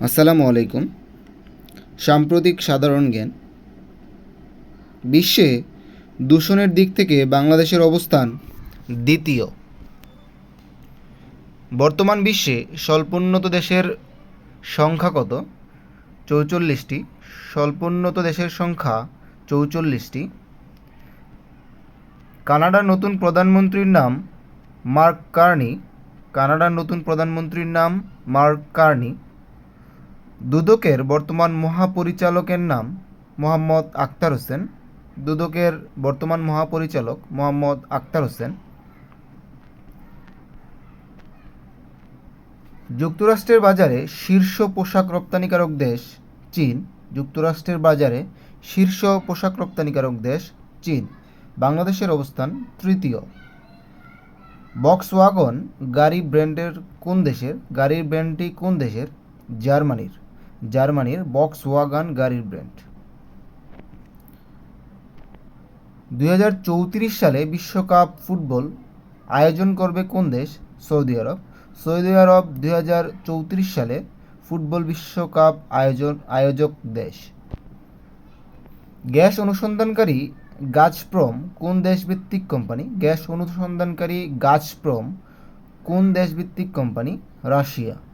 আসসালামু আলাইকুম। সাম্প্রতিক সাধারণ জ্ঞান। বিশ্বে দূষণের দিক থেকে বাংলাদেশের অবস্থান দ্বিতীয়। বর্তমান বিশ্বে স্বল্পোন্নত দেশের সংখ্যা কত? চৌচল্লিশটি। স্বল্পোন্নত দেশের সংখ্যা চৌচল্লিশটি। কানাডার নতুন প্রধানমন্ত্রীর নাম মার্ক কার্নি। কানাডার নতুন প্রধানমন্ত্রীর নাম মার্ক কার্নি। দুদকের বর্তমান মহাপরিচালকের নাম মোহাম্মদ আক্তার হোসেন। দুদকের বর্তমান মহাপরিচালক মোহাম্মদ আক্তার হোসেন। যুক্তরাষ্ট্রের বাজারে শীর্ষ পোশাক রপ্তানিকারক দেশ চীন। যুক্তরাষ্ট্রের বাজারে শীর্ষ পোশাক রপ্তানিকারক দেশ চীন। বাংলাদেশের অবস্থান তৃতীয়। বক্স ওয়াগন গাড়ি ব্র্যান্ডের কোন দেশের? গাড়ির ব্র্যান্ডটি কোন দেশের? জার্মানির। জার্মানির বক্স ওয়াগান গাড়ির ব্র্যান্ড দুই হাজার চৌত্রিশ সালে বিশ্বকাপ ফুটবল আয়োজন করবে কোন দেশ? সৌদি আরব। সৌদি আরব দুই হাজার চৌত্রিশ সালে ফুটবল বিশ্বকাপ আয়োজন, আয়োজক দেশ। গ্যাস অনুসন্ধানকারী গাজপ্রম কোন দেশভিত্তিক কোম্পানি? গ্যাস অনুসন্ধানকারী গাজপ্রম কোন দেশভিত্তিক কোম্পানি? রাশিয়া।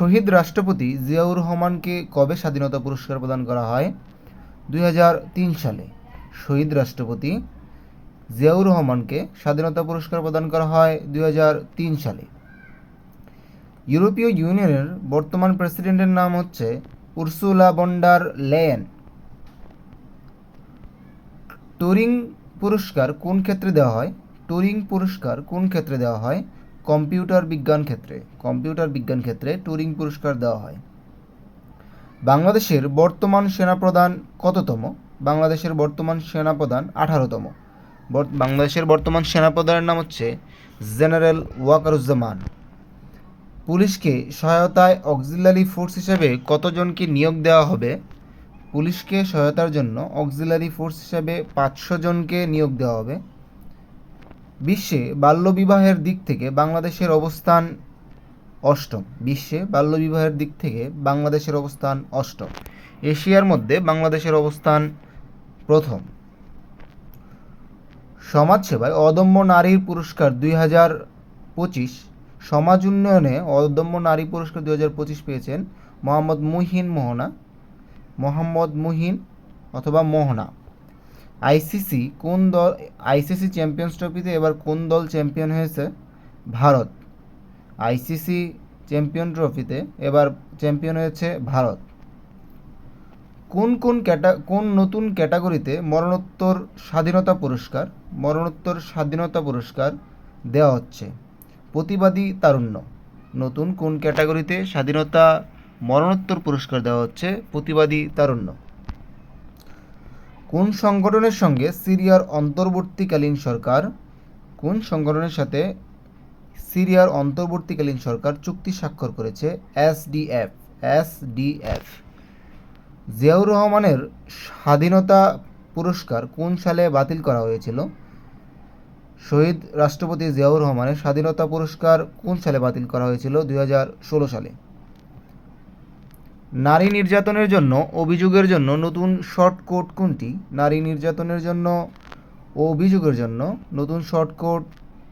শহীদ রাষ্ট্রপতি জিয়াউর রহমানকে কবে স্বাধীনতা পুরস্কার প্রদান করা হয়? দুই হাজার তিন সালে শহীদ রাষ্ট্রপতি জিয়াউর রহমানকে স্বাধীনতা পুরস্কার প্রদান করা হয় দুই হাজার তিন সালে। ইউরোপীয় ইউনিয়নের বর্তমান প্রেসিডেন্টের নাম হচ্ছে উর্সুলা বন্ডার লেয়েন টুরিং পুরস্কার কোন ক্ষেত্রে দেওয়া হয়? টুরিং পুরস্কার কোন ক্ষেত্রে দেওয়া হয়? কম্পিউটার বিজ্ঞান ক্ষেত্রে, কম্পিউটার বিজ্ঞান ক্ষেত্রে টুরিং পুরস্কার দেওয়া হয়। বাংলাদেশের বর্তমান সেনাপ্রধান কততম? বাংলাদেশের বর্তমান সেনাপ্রধান আঠারোতম। বাংলাদেশের বর্তমান সেনাপ্রধানের নাম হচ্ছে জেনারেল ওয়াকারুজ্জামান। পুলিশকে সহায়তায় অক্সিলারি ফোর্স হিসেবে কতজনকে নিয়োগ দেওয়া হবে? পুলিশকে সহায়তার জন্য অক্সিলারি ফোর্স হিসেবে পাঁচশো জনকে নিয়োগ দেওয়া হবে। বিশ্বে বাল্যবিবাহের দিক থেকে বাংলাদেশের অবস্থান অষ্টম। বিশ্বে বাল্যবিবাহের দিক থেকে বাংলাদেশের অবস্থান অষ্টম। এশিয়ার মধ্যে বাংলাদেশের অবস্থান প্রথম। সমাজসেবায় অদম্য নারীর পুরস্কার দুই হাজার পঁচিশ। সমাজ উন্নয়নে অদম্য নারী পুরস্কার দুই হাজার পঁচিশ পেয়েছেন মোহাম্মদ মুহিন মোহনা। মোহাম্মদ মুহিন অথবা মোহনা। আইসিসি কোন দল, আইসিসি চ্যাম্পিয়ন্স ট্রফিতে এবার কোন দল চ্যাম্পিয়ন হয়েছে? ভারত। আইসিসি চ্যাম্পিয়ন ট্রফিতে এবার চ্যাম্পিয়ন হয়েছে ভারত। কোন কোন ক্যাটা, কোন নতুন ক্যাটাগরিতে মরণোত্তর স্বাধীনতা পুরস্কার, মরণোত্তর স্বাধীনতা পুরস্কার দেওয়া হচ্ছে? প্রতিবাদী তারুণ্য। নতুন কোন ক্যাটাগরিতে স্বাধীনতা মরণোত্তর পুরস্কার দেওয়া হচ্ছে? প্রতিবাদী তারুণ্য। কোন সংগঠনের সঙ্গে সিরিয়ার অন্তর্বর্তীকালীন সরকার, কোন সংগঠনের সাথে সিরিয়ার অন্তর্বর্তীকালীন সরকার চুক্তি স্বাক্ষর করেছে? এসডিএফ এসডিএফ জিয়াউর রহমানের স্বাধীনতা পুরস্কার কোন সালে বাতিল করা হয়েছিল? শহীদ রাষ্ট্রপতি জিয়াউর রহমানের স্বাধীনতা পুরস্কার কোন সালে বাতিল করা হয়েছিল? দুই হাজার ষোলো সালে। নারী নির্যাতনের জন্য, অভিযোগের জন্য নতুন শর্টকোট কোনটি? নারী নির্যাতনের জন্য অভিযোগের জন্য নতুন shortcode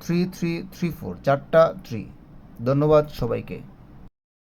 three three three four, চারটা থ্রি। ধন্যবাদ সবাইকে।